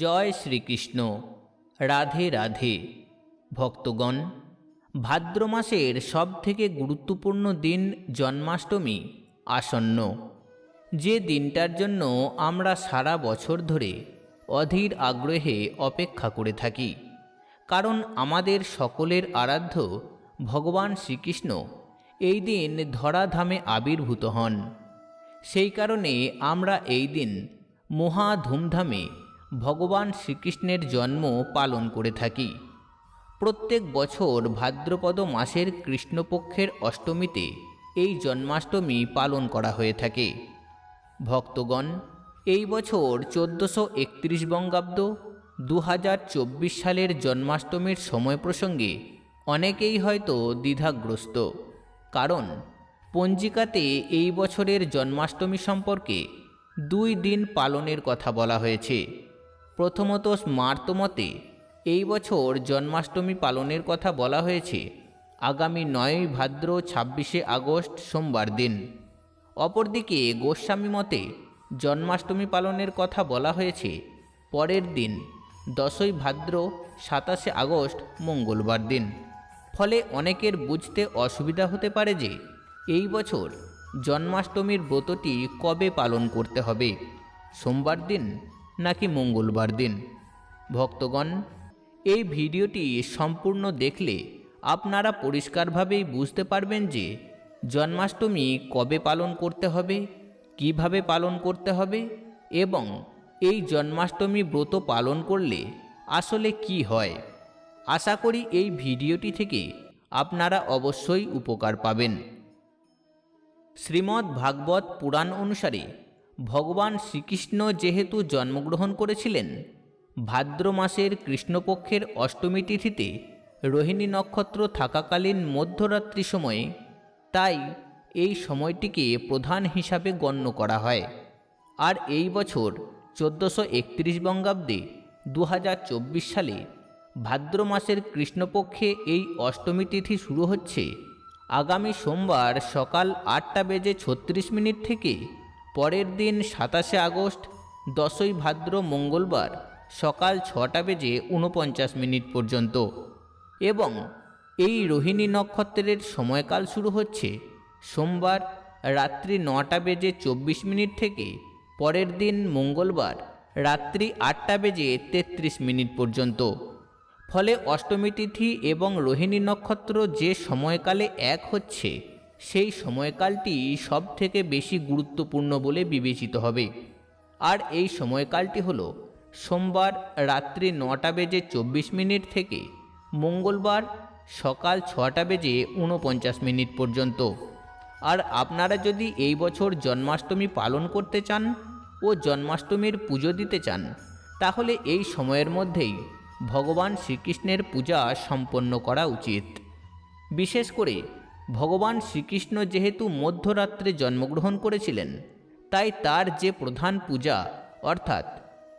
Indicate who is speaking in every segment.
Speaker 1: জয় শ্রীকৃষ্ণ। রাধে রাধে। ভক্তগণ, ভাদ্র মাসের সবথেকে গুরুত্বপূর্ণ দিন জন্মাষ্টমী, আসন্ন। যে দিনটার জন্য আমরা সারা বছর ধরে অধীর আগ্রহে অপেক্ষা করে থাকি, কারণ আমাদের সকলের আরাধ্য ভগবান শ্রীকৃষ্ণ এই দিন ধরাধামে আবির্ভূত হন। সেই কারণে আমরা এই দিন মহা ধুমধামে ভগবান শ্রীকৃষ্ণের জন্ম পালন করে থাকি। প্রত্যেক বছর ভাদ্রপদ মাসের কৃষ্ণপক্ষের অষ্টমীতে এই জন্মাষ্টমী পালন করা হয়ে থাকে। ভক্তগণ, এই বছর চোদ্দোশো একত্রিশ বঙ্গাব্দ দু হাজার চব্বিশ সালের জন্মাষ্টমীর সময় প্রসঙ্গে অনেকেই হয়তো দ্বিধাগ্রস্ত। কারণ, পঞ্জিকাতে এই বছরের জন্মাষ্টমী সম্পর্কে দুই দিন পালনের কথা বলা হয়েছে। প্রথমত স্মার্তমতে এই বছর জন্মাষ্টমী পালনের কথা বলা হয়েছে। আগামী নয়ই ভাদ্র ছাব্বিশে আগস্ট সোমবার দিন। অপরদিকে গোস্বামী মতে, জন্মাষ্টমী পালনের কথা বলা হয়েছে। পরের দিন, দশই ভাদ্র সাতাশে আগস্ট মঙ্গলবার দিন। ফলে অনেকের বুঝতে অসুবিধা হতে পারে যে, এই বছর জন্মাষ্টমীর ব্রতটি কবে পালন করতে হবে। সোমবার দিন নাকি মঙ্গলবার দিন? ভক্তগণ, এই ভিডিওটি সম্পূর্ণ দেখলে আপনারা পরিষ্কারভাবেই বুঝতে পারবেন যে জন্মাষ্টমী কবে পালন করতে হবে, কীভাবে পালন করতে হবে এবং এই জন্মাষ্টমী ব্রত পালন করলে আসলে কি হয়। আশা করি এই ভিডিওটি থেকে আপনারা অবশ্যই উপকার পাবেন। শ্রীমদ্ ভাগবত পুরাণ অনুসারে ভগবান শ্রীকৃষ্ণ যেহেতু জন্মগ্রহণ করেছিলেন, ভাদ্র মাসের কৃষ্ণপক্ষের অষ্টমী তিথিতে রোহিণী নক্ষত্র থাকাকালীন মধ্যরাত্রি সময়ে তাই এই সময়টিকে প্রধান হিসাবে গণ্য করা হয়। আর এই বছর চোদ্দোশো একত্রিশ বঙ্গাব্দে দু হাজার চব্বিশ সালে ভাদ্র মাসের কৃষ্ণপক্ষে এই অষ্টমী তিথি শুরু হচ্ছে। আগামী সোমবার সকাল আটটা বেজে ছত্রিশ মিনিট থেকে পরের দিন সাতাশে আগস্ট, দশই ভাদ্র মঙ্গলবার, সকাল ছটা বেজে উনপঞ্চাশ মিনিট পর্যন্ত। এবং এই রোহিণী নক্ষত্রের সময়কাল শুরু হচ্ছে সোমবার রাত্রি নটা বেজে চব্বিশ মিনিট থেকে, পরের দিন মঙ্গলবার রাত্রি আটটা বেজে তেত্রিশ মিনিট পর্যন্ত। ফলে অষ্টমী তিথি এবং রোহিণী নক্ষত্র যে সময়কালে এক হচ্ছে সেই সময়কালটি সব থেকে বেশি গুরুত্বপূর্ণ বলে বিবেচিত হবে। আর এই সময়কালটি হল সোমবার রাত্রি নটা বেজে চব্বিশ মিনিট থেকে মঙ্গলবার সকাল ছটা বেজে উনপঞ্চাশ মিনিট পর্যন্ত। আর আপনারা যদি এই বছর জন্মাষ্টমী পালন করতে চান ও জন্মাষ্টমীর পুজো দিতে চান, তাহলে এই সময়ের মধ্যেই ভগবান শ্রীকৃষ্ণের পূজা সম্পন্ন করা উচিত। বিশেষ করে ভগবান শ্রীকৃষ্ণ যেহেতু মধ্যরাত্রে জন্মগ্রহণ করেছিলেন, তাই তার যে প্রধান পূজা, অর্থাৎ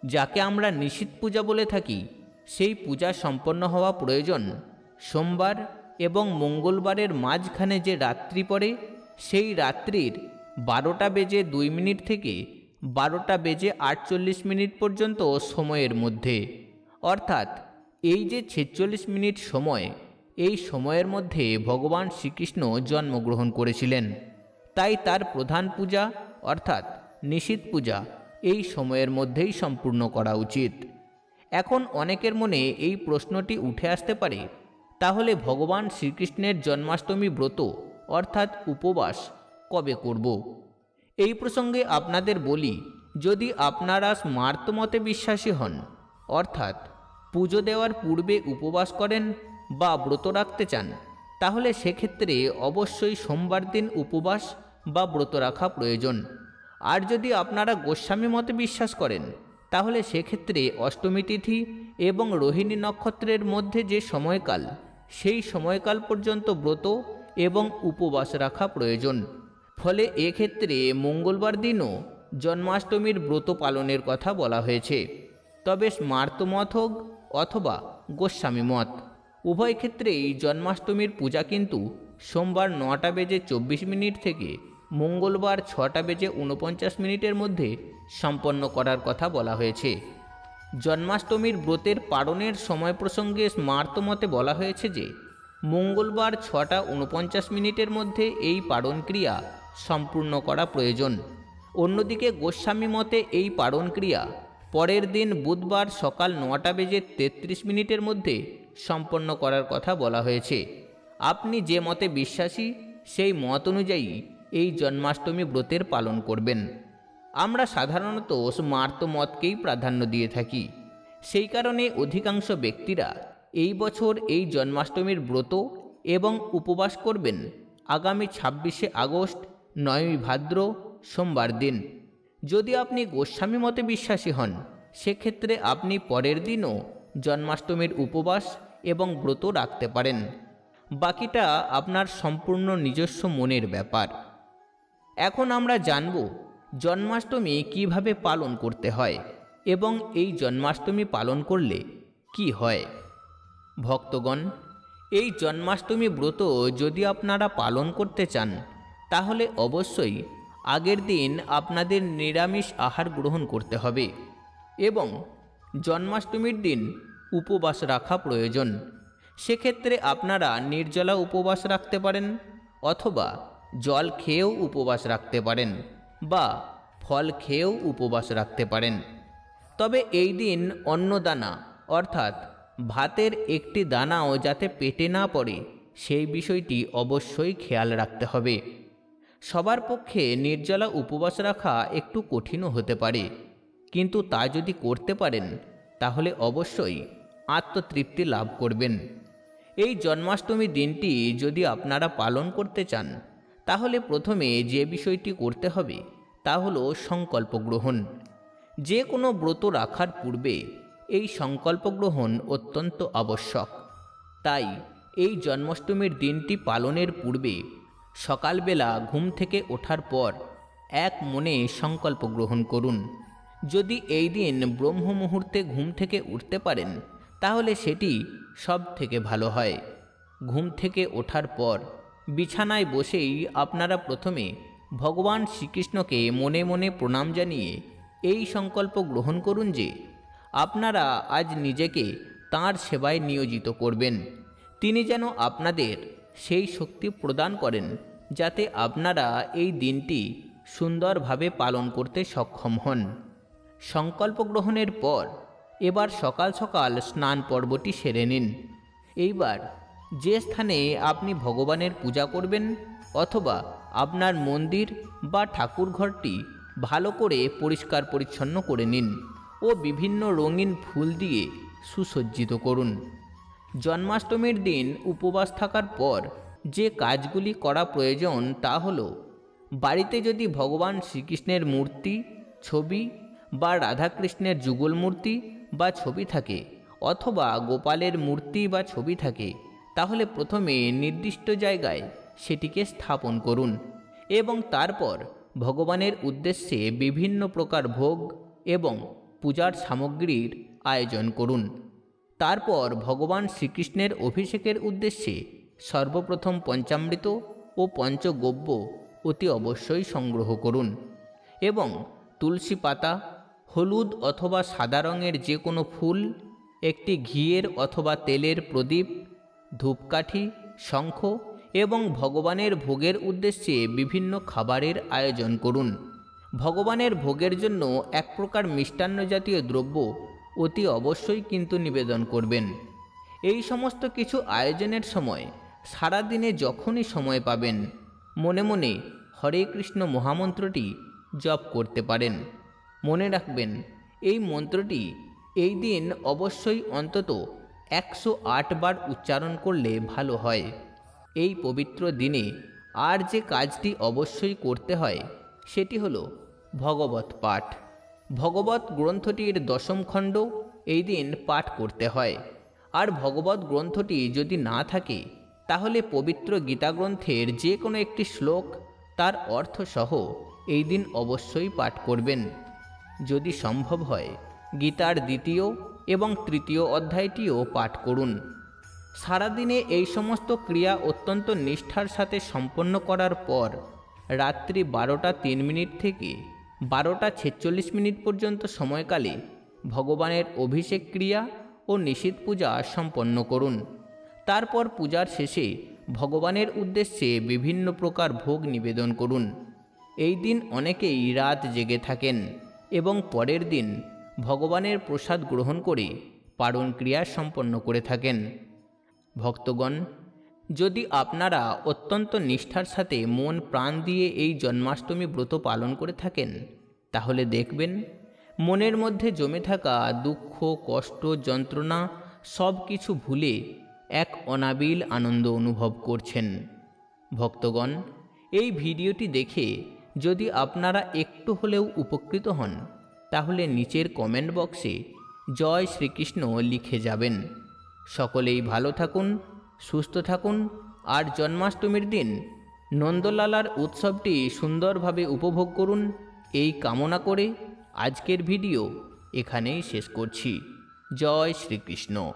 Speaker 1: যাকে আমরা নিশীত পূজা বলে থাকি, সেই পূজা সম্পন্ন হওয়া প্রয়োজন। সোমবার এবং মঙ্গলবারের মাঝখানে যে রাত্রি পড়ে, সেই রাত্রির বারোটা বেজে দুই মিনিট থেকে বারোটা বেজে আটচল্লিশ মিনিট পর্যন্ত সময়ের মধ্যে। অর্থাৎ এই যে ছেচল্লিশ মিনিট সময় এই সময়ের মধ্যে ভগবান শ্রীকৃষ্ণ জন্মগ্রহণ করেছিলেন। তাই তার প্রধান পূজা, অর্থাৎ নিশীত পূজা, এই সময়ের মধ্যেই সম্পূর্ণ করা উচিত। এখন অনেকের মনে এই প্রশ্নটি উঠে আসতে পারে, তাহলে ভগবান শ্রীকৃষ্ণের জন্মাষ্টমী ব্রত, অর্থাৎ উপবাস, কবে করব? এই প্রসঙ্গে আপনাদের বলি, যদি আপনারা স্মার্তমতে বিশ্বাসী হন, অর্থাৎ পুজো দেওয়ার পূর্বে উপবাস করেন বা ব্রত রাখতে চান, তাহলে সেক্ষেত্রে অবশ্যই সোমবার দিন উপবাস বা ব্রত রাখা প্রয়োজন। আর যদি আপনারা গোস্বামী মতে বিশ্বাস করেন, তাহলে সেক্ষেত্রে অষ্টমী তিথি এবং রোহিণী নক্ষত্রের মধ্যে যে সময়কাল, সেই সময়কাল পর্যন্ত ব্রত এবং উপবাস রাখা প্রয়োজন। ফলে এক্ষেত্রে মঙ্গলবার দিনও জন্মাষ্টমীর ব্রত পালনের কথা বলা হয়েছে। তবে স্মার্তমত হোক অথবা গোস্বামী মত। উভয় ক্ষেত্রেই জন্মাষ্টমীর পূজা কিন্তু সোমবার নটা বেজে চব্বিশ মিনিট থেকে মঙ্গলবার ছটা বেজে উনপঞ্চাশ মিনিটের মধ্যে সম্পন্ন করার কথা বলা হয়েছে। জন্মাষ্টমীর ব্রতের পালনের সময় প্রসঙ্গে স্মার্তমতে বলা হয়েছে যে, মঙ্গলবার ছটা উনপঞ্চাশ মিনিটের মধ্যে এই পালন ক্রিয়া সম্পূর্ণ করা প্রয়োজন। অন্যদিকে গোস্বামী মতে এই পালন ক্রিয়া পরের দিন বুধবার সকাল নটা বেজে তেত্রিশ মিনিটের মধ্যে সম্পন্ন করার কথা বলা হয়েছে। আপনি যে মতে বিশ্বাসী, সেই মত অনুযায়ী এই জন্মাষ্টমী ব্রতের পালন করবেন। আমরা সাধারণত স্মার্ত মতকেই প্রাধান্য দিয়ে থাকি। সেই কারণে অধিকাংশ ব্যক্তিরা এই বছর এই জন্মাষ্টমীর ব্রত এবং উপবাস করবেন আগামী ছাব্বিশে আগস্ট, নয়ই ভাদ্র, সোমবার দিন। যদি আপনি গোস্বামী মতে বিশ্বাসী হন, সেক্ষেত্রে আপনি পরের দিনও জন্মাষ্টমীর উপবাস এবং ব্রত রাখতে পারেন। বাকিটা আপনার সম্পূর্ণ নিজস্ব মনের ব্যাপার। এখন আমরা জানব জন্মাষ্টমী কীভাবে পালন করতে হয় এবং এই জন্মাষ্টমী পালন করলে কি হয়। ভক্তগণ, এই জন্মাষ্টমী ব্রত যদি আপনারা পালন করতে চান, তাহলে অবশ্যই আগের দিন আপনাদের নিরামিষ আহার গ্রহণ করতে হবে এবং জন্মাষ্টমীর দিন উপবাস রাখা প্রয়োজন। সেক্ষেত্রে আপনারা নির্জলা উপবাস রাখতে পারেন অথবা জল খেয়েও উপবাস রাখতে পারেন বা ফল খেয়েও উপবাস রাখতে পারেন। তবে এই দিন অন্নদানা অর্থাৎ ভাতের একটি দানাও যাতে পেটে না পড়ে, সেই বিষয়টি অবশ্যই খেয়াল রাখতে হবে। সবার পক্ষে নির্জলা উপবাস রাখা একটু কঠিনও হতে পারে। কিন্তু তা যদি করতে পারেন, তাহলে অবশ্যই আত্মতৃপ্তি লাভ করবেন। এই জন্মাষ্টমী দিনটি যদি আপনারা পালন করতে চান, তাহলে প্রথমে যে বিষয়টি করতে হবে, তা হলো সংকল্প গ্রহণ। যে কোনো ব্রত রাখার পূর্বে এই সংকল্প গ্রহণ অত্যন্ত আবশ্যক। তাই এই জন্মাষ্টমীর দিনটি পালনের পূর্বে সকালবেলা ঘুম থেকে ওঠার পর এক মনে সংকল্প গ্রহণ করুন। যদি এই দিন ব্রহ্ম মুহূর্তে ঘুম থেকে উঠতে পারেন, তাহলে সেটি সব থেকে ভালো হয়। ঘুম থেকে ওঠার পর বিছানায় বসেই আপনারা প্রথমে ভগবান শ্রীকৃষ্ণকে মনে মনে প্রণাম জানিয়ে এই সংকল্প গ্রহণ করুন যে, আপনারা আজ নিজেকে তাঁর সেবায় নিয়োজিত করবেন। তিনি যেন আপনাদের সেই শক্তি প্রদান করেন, যাতে আপনারা এই দিনটি সুন্দরভাবে পালন করতে সক্ষম হন। সংকল্প গ্রহণের পর এবার সকাল সকাল স্নান পর্বটি সেরে নিন। এইবার যে স্থানে আপনি ভগবানের পূজা করবেন অথবা আপনার মন্দির বা ঠাকুরঘরটি ভালো করে পরিষ্কার পরিচ্ছন্ন করে নিন ও বিভিন্ন রঙিন ফুল দিয়ে সুসজ্জিত করুন। জন্মাষ্টমীর দিন উপবাস থাকার পর যে কাজগুলি করা প্রয়োজন তা হলো বাড়িতে যদি ভগবান শ্রীকৃষ্ণের মূর্তি, ছবি বা রাধাকৃষ্ণের যুগল মূর্তি বা ছবি থাকে, অথবা গোপালের মূর্তি বা ছবি থাকে, তাহলে প্রথমে নির্দিষ্ট জায়গায় সেটিকে স্থাপন করুন এবং তারপর ভগবানের উদ্দেশ্যে বিভিন্ন প্রকার ভোগ এবং পূজার সামগ্রীর আয়োজন করুন। তারপর ভগবান শ্রীকৃষ্ণের অভিষেকের উদ্দেশ্যে সর্বপ্রথম পঞ্চামৃত ও পঞ্চগব্য অতি অবশ্যই সংগ্রহ করুন এবং তুলসী পাতা হলুদ অথবা সাদা রঙের যে কোনো ফুল, একটি ঘিয়ের অথবা তেলের প্রদীপ, ধূপকাঠি, শঙ্খ এবং ভগবানের ভোগের উদ্দেশ্যে বিভিন্ন খাবারের আয়োজন করুন। ভগবানের ভোগের জন্য এক প্রকার মিষ্টান্ন জাতীয় দ্রব্য অতি অবশ্যই কিন্তু নিবেদন করবেন। এই সমস্ত কিছু আয়োজনের সময়, সারাদিনে যখনই সময় পাবেন, মনে মনে হরে কৃষ্ণ মহামন্ত্রটি জপ করতে পারেন। মনে রাখবেন, এই মন্ত্রটি এই দিন অবশ্যই অন্তত একশো বার উচ্চারণ করলে ভালো হয়। এই পবিত্র দিনে আর যে কাজটি অবশ্যই করতে হয়, সেটি হলো ভগবত পাঠ। ভগবত গ্রন্থটির দশম খণ্ড এই দিন পাঠ করতে হয়। আর ভগবত গ্রন্থটি যদি না থাকে, তাহলে পবিত্র গীতা গ্রন্থের যে কোনো একটি শ্লোক তার অর্থ সহ এই দিন অবশ্যই পাঠ করবেন। যদি সম্ভব হয়, গীতার দ্বিতীয় এবং তৃতীয় অধ্যায়টিও পাঠ করুন। সারাদিনে এই সমস্ত ক্রিয়া অত্যন্ত নিষ্ঠার সাথে সম্পন্ন করার পর, রাত্রি বারোটা তিন মিনিট থেকে বারোটা ছেচল্লিশ মিনিট পর্যন্ত সময়কালে ভগবানের অভিষেক ক্রিয়া ও নিষিদ্ধ পূজা সম্পন্ন করুন। তারপর পূজার শেষে ভগবানের উদ্দেশ্যে বিভিন্ন প্রকার ভোগ নিবেদন করুন। এই দিন অনেকেই রাত জেগে থাকেন। এবং পরের দিন ভগবানের প্রসাদ গ্রহণ করে পারণ ক্রিয়া সম্পন্ন করে থাকেন। ভক্তগণ, যদি আপনারা অত্যন্ত নিষ্ঠার সাথে মন প্রাণ দিয়ে এই জন্মাষ্টমী ব্রত পালন করে থাকেন, তাহলে দেখবেন মনের মধ্যে জমে থাকা দুঃখ, কষ্ট, যন্ত্রণা সব কিছু ভুলে এক অনাবিল আনন্দ অনুভব করছেন। ভক্তগণ, এই ভিডিওটি দেখে যদি আপনারা একটু হলেও উপকৃত হন, তাহলে নিচের কমেন্ট বক্সে জয় শ্রীকৃষ্ণ লিখে যাবেন। সকলেই ভালো থাকুন, সুস্থ থাকুন, আর জন্মাষ্টমীর দিন নন্দলালার উৎসবটি সুন্দরভাবে উপভোগ করুন। এই কামনা করে আজকের ভিডিও এখানেই শেষ করছি। জয় শ্রীকৃষ্ণ।